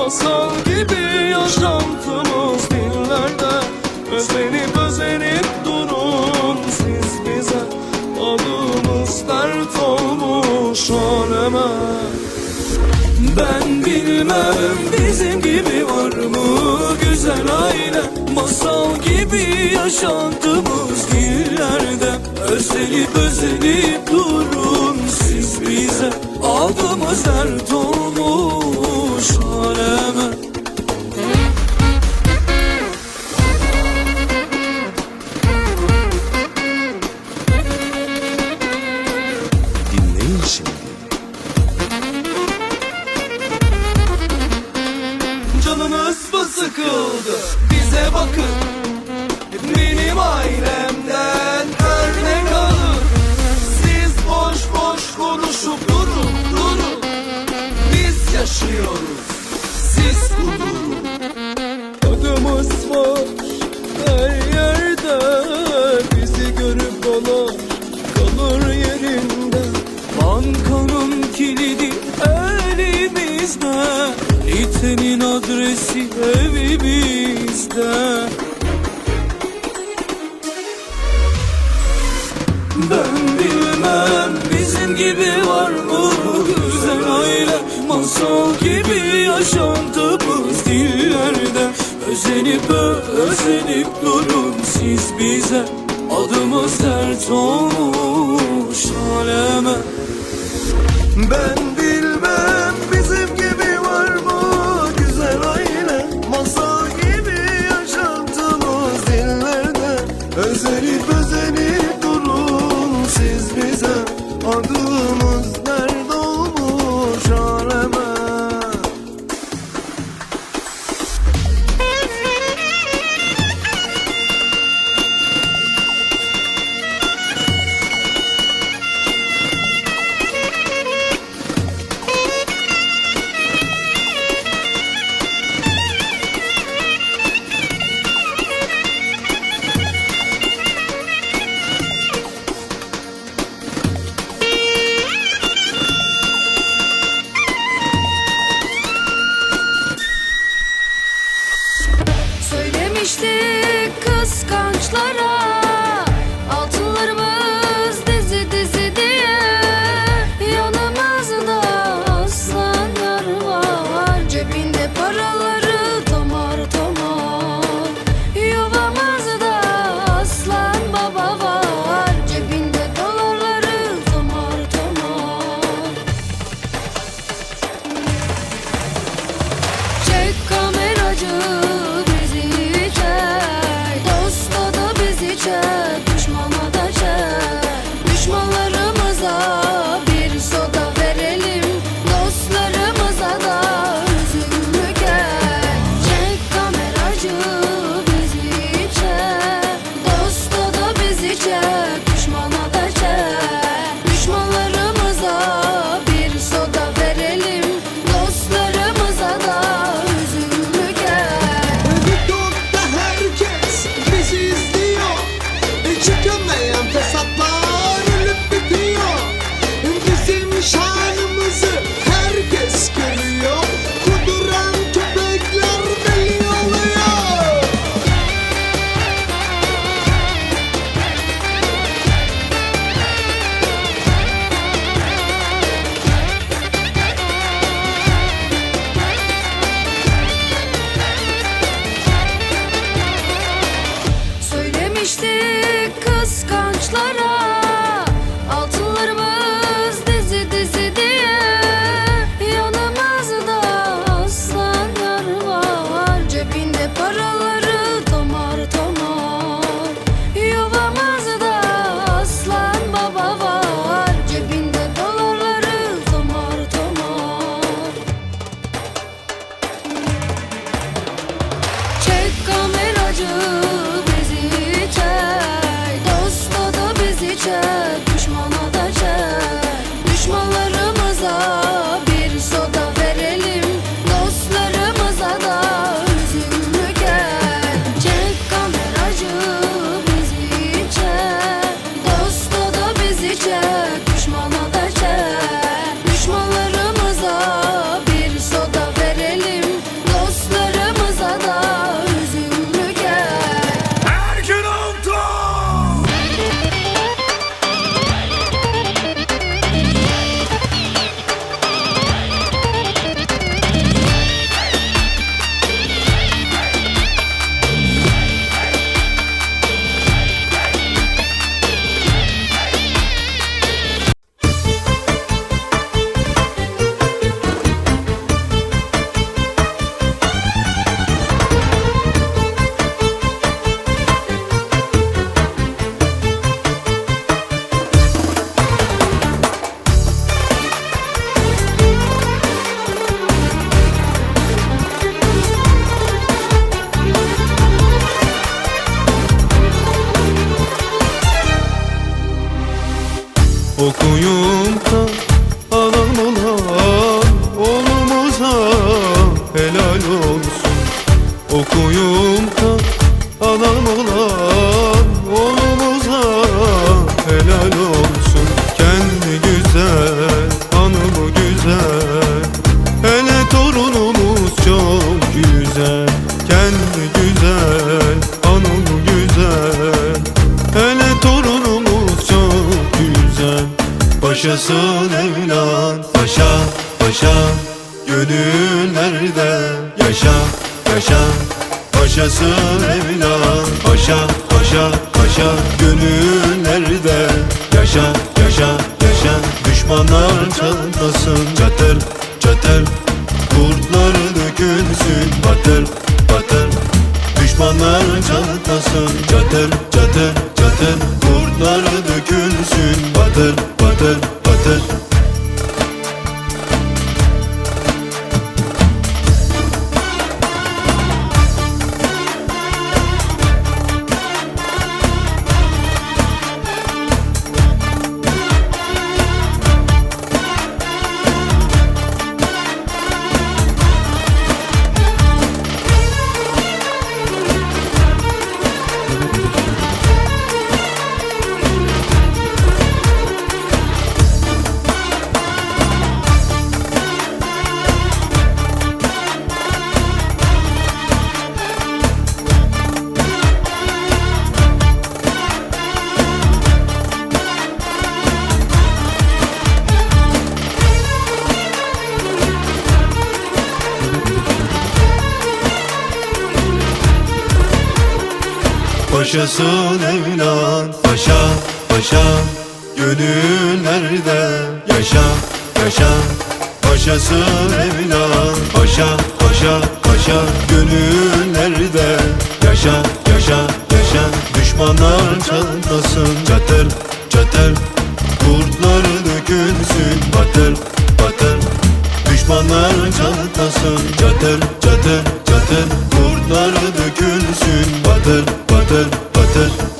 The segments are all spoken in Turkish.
Masal gibi yaşantımız dillerde. Özenip özenip durun siz bize. Adımız dert olmuş aleme. Ben bilmem bizim gibi var mı güzel aile? Masal gibi yaşantımız dillerde. Özenip özenip durun siz bize Aldığımız dert olmuş aleme. Dinleyin şimdi. Canımız mı sıkıldı? Bize bakın. Benim ailemden İtenin adresi evimizde. Ben bilmem bizim gibi var mı güzel aile? Masal gibi yaşantımız dillerde. Özenip özenip durun siz bize. Adımız dert olmuş aleme. Ben bilmem bizim gibi dillerde Özenip Boynumda anam olan oğlumuza helal olsun. Okuyum Paşasın evlat Paşa, paşa Gönül nerede Yaşa, yaşa. Paşasın evlat Paşa, paşa, paşa Gönül nerede Yaşa, yaşa, yaşa. Düşmanlar çatlasın Çatır, çatır. Kurtlar dökülsün Batır, batır. Düşmanlar çatlasın Paşasın evlat. Paşa, paşa Gönül nerede Yaşa, yaşa. Paşasın evlat. Paşa, paşa, paşa Gönül nerede Yaşa, yaşa, yaşa. Düşmanlar çatlasın Çatır, çatır. Kurtlar dökülsün Batır, batır. Düşmanlar çatlasın Çatır, çatır, çatır. Kurtlar dökülsün Batır, batır, batır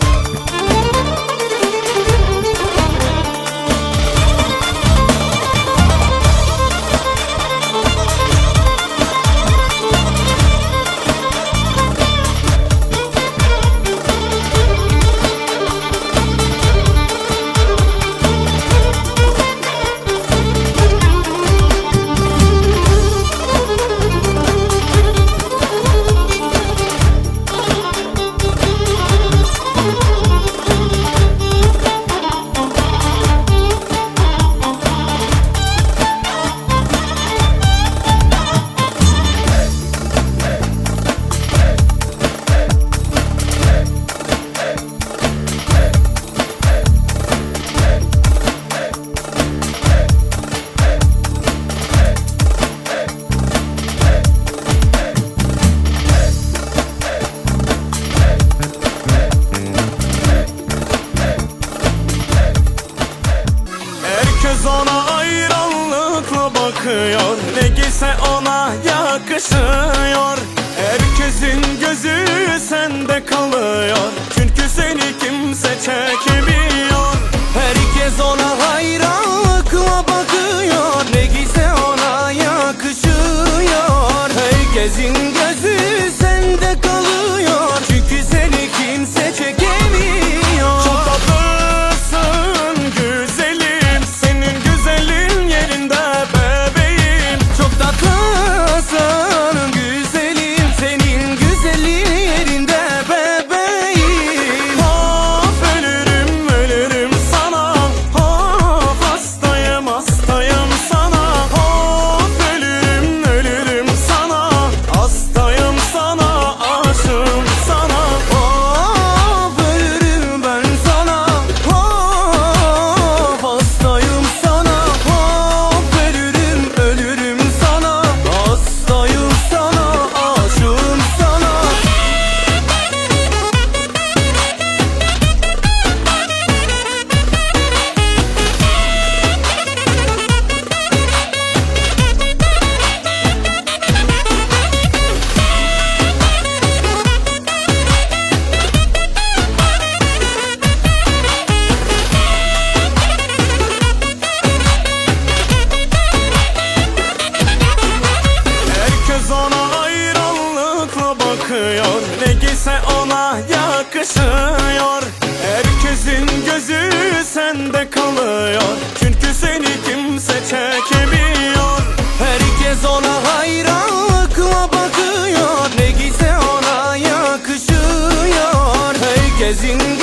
sende kalıyor. Çünkü seni kimse çekemiyor. Herkes ona hayranlıkla bakıyor. Ne giyse ona yakışıyor. Herkesin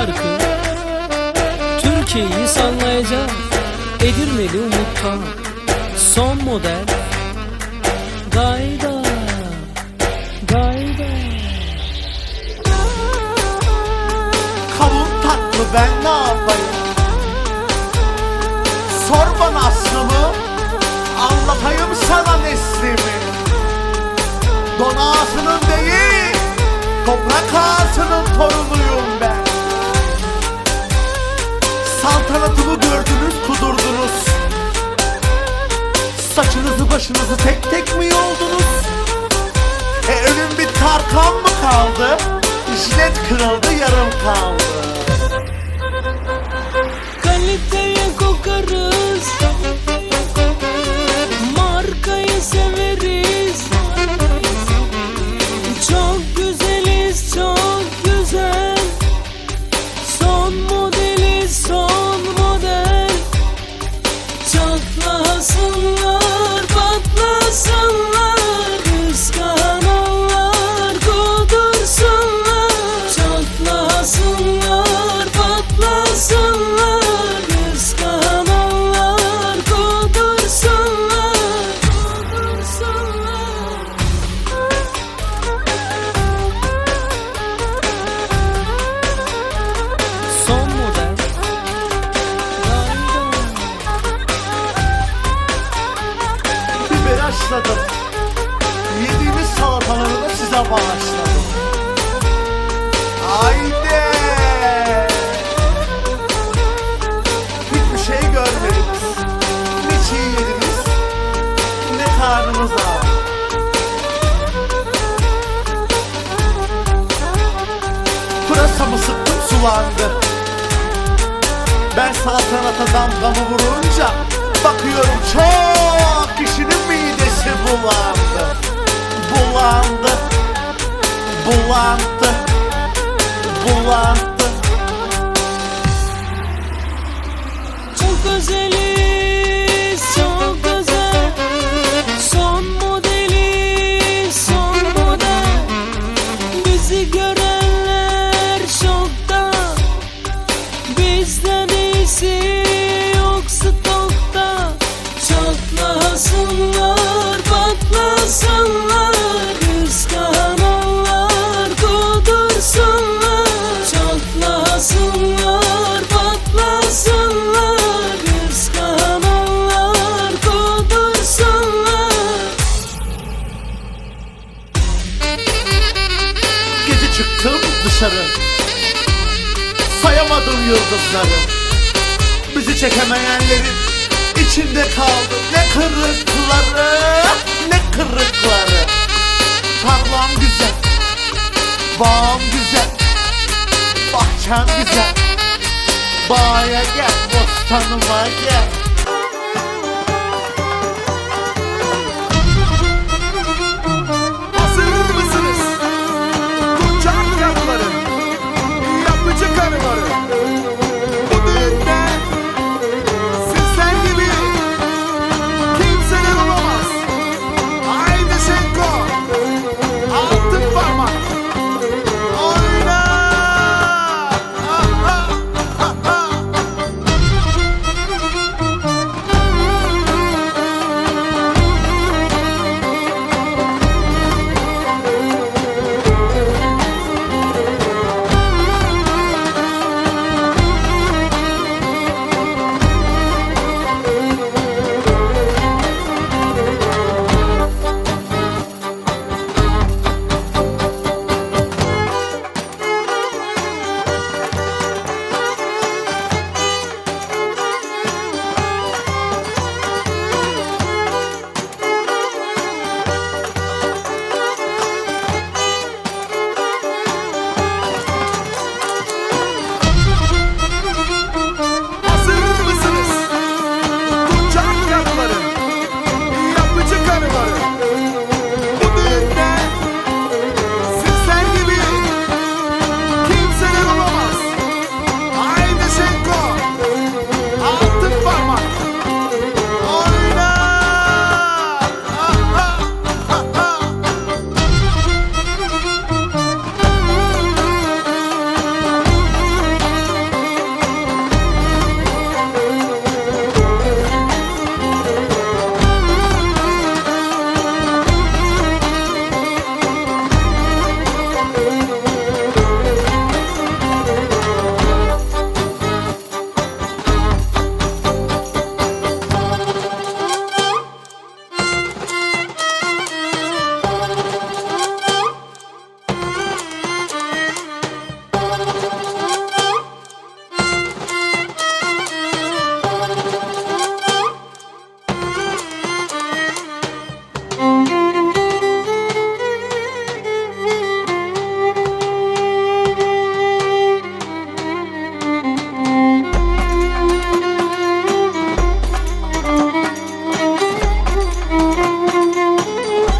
şarkı Türkiye'yi sallayacak Edirneli Umut'ta Son model. Gayda Gayda. Kavun tatlı ben ne yapayım? Sor bana aslımı Anlatayım sana neslimi. Don ağasının değil Toprak ağasının torunuyum ben. Saltanatımı gördünüz kudurdunuz Saçınızı başınızı tek tek mi yoldunuz? E önüm bir tarkan mı kaldı? bulandı Bulandı Çok özel çıktım dışarı. Sayamadım yıldızları. Bizi çekemeyenlerin içinde kaldım Ne kırıkları ne kırıkları. Tarlam güzel Bağım güzel Bahçem güzel. Bağa gel bostanıma gel